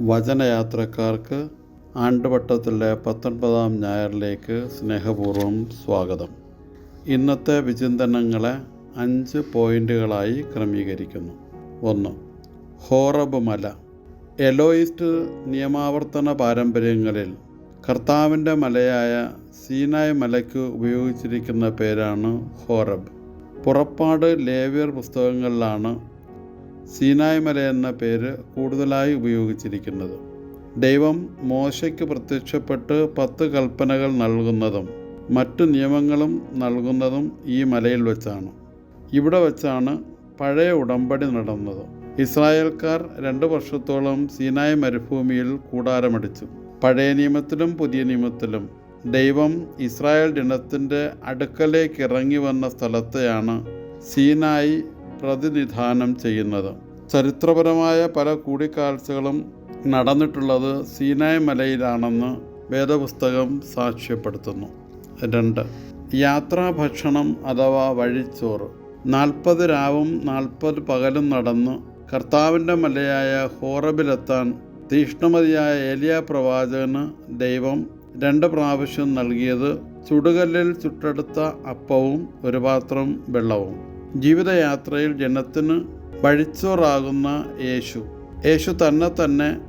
വചനയാത്രക്കാർക്ക് ആണ്ടുവട്ടത്തിലെ പത്തൊൻപതാം ഞായറിലേക്ക് സ്നേഹപൂർവം സ്വാഗതം. ഇന്നത്തെ വിചിന്തനങ്ങളെ അഞ്ച് പോയിന്റുകളായി ക്രമീകരിക്കുന്നു. ഒന്ന് ഹോറബ് മല. എലോയിസ്റ്റ് നിയമാവർത്തന പാരമ്പര്യങ്ങളിൽ കർത്താവിന്റെ മലയായ സീനായ് മലയ്ക്ക് ഉപയോഗിച്ചിരിക്കുന്ന പേരാണ് ഹോറബ്. പുറപ്പാട് ലേവ്യർ പുസ്തകങ്ങളിലാണ് സീനായ് മല എന്ന പേര് കൂടുതലായി ഉപയോഗിച്ചിരിക്കുന്നത്. ദൈവം മോശയ്ക്ക് പ്രത്യക്ഷപ്പെട്ട് പത്ത് കൽപ്പനകൾ നൽകുന്നതും മറ്റു നിയമങ്ങളും നൽകുന്നതും ഈ മലയിൽ വെച്ചാണ്. ഇവിടെ വെച്ചാണ് പഴയ ഉടമ്പടി നടന്നത്. ഇസ്രായേൽക്കാർ രണ്ട് വർഷത്തോളം സീനായ് മരുഭൂമിയിൽ കൂടാരമടിച്ചു. പഴയ നിയമത്തിലും പുതിയ നിയമത്തിലും ദൈവം ഇസ്രായേൽ ജനത്തിന്റെ അടുക്കലേക്ക് ഇറങ്ങി വന്ന സ്ഥലത്തെയാണ് സീനായി പ്രതിനിധാനം ചെയ്യുന്നത്. ചരിത്രപരമായ പല കൂടിക്കാഴ്ചകളും നടന്നിട്ടുള്ളത് സീനായ് മലയിലാണെന്ന് വേദപുസ്തകം സാക്ഷ്യപ്പെടുത്തുന്നു. രണ്ട്. യാത്രാഭക്ഷണം അഥവാ വഴിച്ചോറ്. നാൽപ്പത് രാവും നാൽപ്പത് പകലും നടന്ന് കർത്താവിന്റെ മലയായ ഹോറബിലെത്താൻ തീഷ്ണമതിയായ ഏലിയ പ്രവാചകന് ദൈവം രണ്ട് പ്രാവശ്യം നൽകിയത് ചുടുകല്ലിൽ ചുട്ടെടുത്ത അപ്പവും ഒരു പാത്രം വെള്ളവും. ജീവിതയാത്രയിൽ ജനത്തിന് വഴിച്ചോറാകുന്ന യേശു. യേശു തന്നെ തന്നെ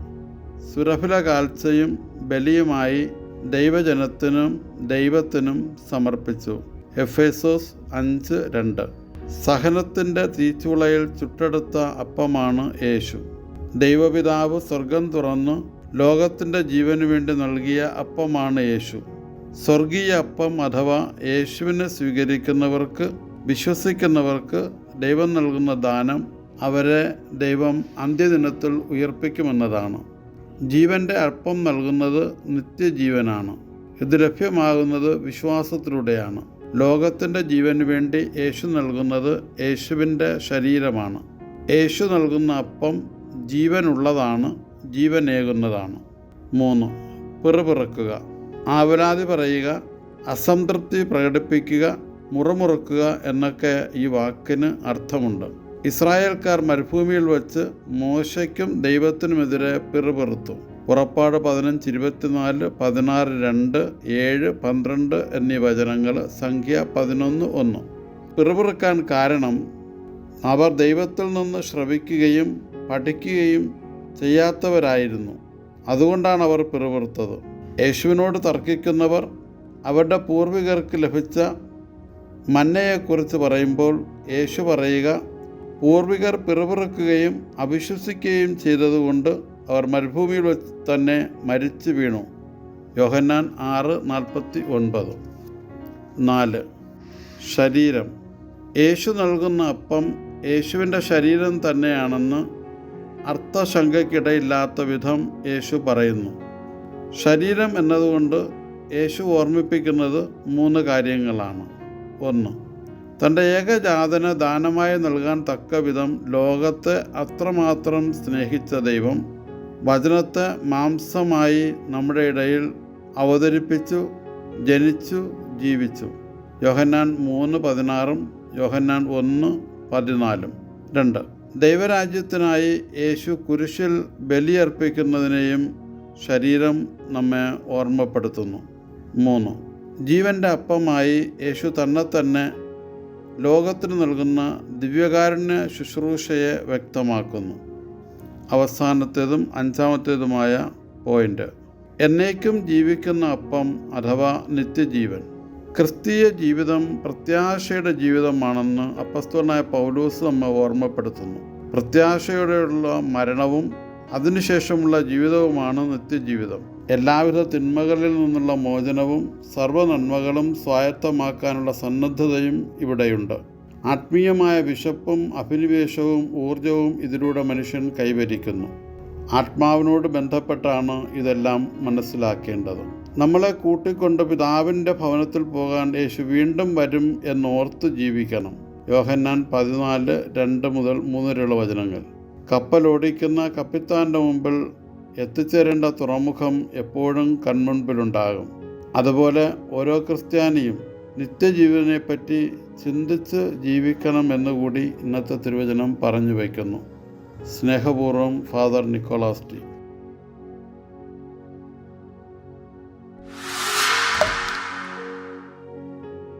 സുരഭില കാൽസയും ബലിയുമായി ദൈവജനത്തിനും ദൈവത്തിനും സമർപ്പിച്ചു. എഫേസോസ് അഞ്ച് രണ്ട്. സഹനത്തിന്റെ തീച്ചുളയിൽ ചുട്ടെടുത്ത അപ്പമാണ് യേശു. ദൈവപിതാവ് സ്വർഗം തുറന്നു ലോകത്തിന്റെ ജീവന് വേണ്ടി നൽകിയ അപ്പമാണ് യേശു. സ്വർഗീയ അപ്പം അഥവാ യേശുവിനെ സ്വീകരിക്കുന്നവർക്ക് വിശ്വസിക്കുന്നവർക്ക് ദൈവം നൽകുന്ന ദാനം അവരെ ദൈവം അന്ത്യദിനത്തിൽ ഉയർപ്പിക്കുമെന്നതാണ്. ജീവന്റെ അർപ്പം നൽകുന്നത് നിത്യജീവനാണ്. ഇത് ലഭ്യമാകുന്നത് വിശ്വാസത്തിലൂടെയാണ്. ലോകത്തിന്റെ ജീവന് വേണ്ടി യേശു നൽകുന്നത് യേശുവിന്റെ ശരീരമാണ്. യേശു നൽകുന്ന അപ്പം ജീവനുള്ളതാണ് ജീവനേകുന്നതാണ്. മൂന്ന് പിറുപിറുക്കുക. ആവലാതി പറയുക അസംതൃപ്തി പ്രകടിപ്പിക്കുക മുറമുറുക്കുക എന്നൊക്കെ ഈ വാക്കിന് അർത്ഥമുണ്ട്. ഇസ്രായേൽക്കാർ മരുഭൂമിയിൽ വച്ച് മോശയ്ക്കും ദൈവത്തിനുമെതിരെ പിറുപിറുത്തു. പുറപ്പാട് പതിനഞ്ച് ഇരുപത്തിനാല് പതിനാറ് രണ്ട് ഏഴ് പന്ത്രണ്ട് എന്നീ വചനങ്ങൾ സംഖ്യ പതിനൊന്ന് ഒന്ന്. പിറുപിറുക്കാൻ കാരണം അവർ ദൈവത്തിൽ നിന്ന് ശ്രവിക്കുകയും പഠിക്കുകയും ചെയ്യാത്തവരായിരുന്നു. അതുകൊണ്ടാണ് അവർ പിറുപിറുത്തത്. യേശുവിനോട് തർക്കിക്കുന്നവർ അവരുടെ പൂർവികർക്ക് ലഭിച്ച മന്നയെക്കുറിച്ച് പറയുമ്പോൾ യേശു പറയുക പൂർവികർ പിറവിറക്കുകയും അവിശ്വസിക്കുകയും ചെയ്തതുകൊണ്ട് അവർ മരുഭൂമിയിൽ തന്നെ മരിച്ചു വീണു. യോഹന്നാൻ ആറ് നാൽപ്പത്തി ഒൻപത്. നാല്. ശരീരം. യേശു നൽകുന്ന അപ്പം യേശുവിന്റെ ശരീരം തന്നെയാണെന്ന് അർത്ഥശങ്കയ്ക്കിടയില്ലാത്ത വിധം യേശു പറയുന്നു. ശരീരം എന്നതുകൊണ്ട് യേശു ഓർമ്മിപ്പിക്കുന്നത് മൂന്ന് കാര്യങ്ങളാണ്. ഒന്ന് തന്റെ ഏകജാതന് ദാനമായി നൽകാൻ തക്ക വിധം ലോകത്തെ അത്രമാത്രം സ്നേഹിച്ച ദൈവം വചനത്തെ മാംസമായി നമ്മുടെ ഇടയിൽ അവതരിപ്പിച്ചു ജനിച്ചു ജീവിച്ചു. യോഹന്നാൻ മൂന്ന് പതിനാറും യോഹന്നാൻ ഒന്ന് പതിനാലും. രണ്ട്. ദൈവരാജ്യത്തിനായി യേശു കുരിശിൽ ബലിയർപ്പിക്കുന്നതിനെയും ശരീരം നമ്മെ ഓർമ്മപ്പെടുത്തുന്നു. മൂന്ന്. ജീവന്റെ അപ്പമായി യേശു തന്നെ തന്നെ ലോകത്തിന് നൽകുന്ന ദിവ്യകാരുണ്യ ശുശ്രൂഷയെ വ്യക്തമാക്കുന്നു. അവസാനത്തേതും അഞ്ചാമത്തേതുമായ പോയിന്റ് എന്നേക്കും ജീവിക്കുന്ന അപ്പം അഥവാ നിത്യജീവൻ. ക്രിസ്തീയ ജീവിതം പ്രത്യാശയുടെ ജീവിതമാണെന്ന് അപ്പസ്തുവനായ പൗലൂസ് നമ്മെ ഓർമ്മപ്പെടുത്തുന്നു. പ്രത്യാശയോടെയുള്ള മരണവും അതിനുശേഷമുള്ള ജീവിതവുമാണ് നിത്യജീവിതം. എല്ലാവിധ തിന്മകളിൽ നിന്നുള്ള മോചനവും സർവനന്മകളും സ്വായത്തമാക്കാനുള്ള സന്നദ്ധതയും ഇവിടെയുണ്ട്. ആത്മീയമായ വിശപ്പും അഭിനിവേശവും ഊർജവും ഇതിലൂടെ മനുഷ്യൻ കൈവരിക്കുന്നു. ആത്മാവിനോട് ബന്ധപ്പെട്ടാണ് ഇതെല്ലാം മനസ്സിലാക്കേണ്ടത്. നമ്മളെ കൂട്ടിക്കൊണ്ട് പിതാവിന്റെ ഭവനത്തിൽ പോകാൻ യേശു വീണ്ടും വരും എന്നോർത്ത് ജീവിക്കണം. യോഹന്നാൻ പതിനാല് രണ്ട് മുതൽ മൂന്നരയുള്ള വചനങ്ങൾ. കപ്പലോടിക്കുന്ന കപ്പിത്താന്റെ മുമ്പിൽ എത്തിച്ചേരേണ്ട തുറമുഖം എപ്പോഴും കൺമുൻപിലുണ്ടാകും. അതുപോലെ ഓരോ ക്രിസ്ത്യാനിയും നിത്യജീവനെപ്പറ്റി ചിന്തിച്ച് ജീവിക്കണം എന്നുകൂടി ഇന്നത്തെ തിരുവചനം പറഞ്ഞു വയ്ക്കുന്നു. സ്നേഹപൂർവം ഫാദർ നിക്കോളാസ് ടി.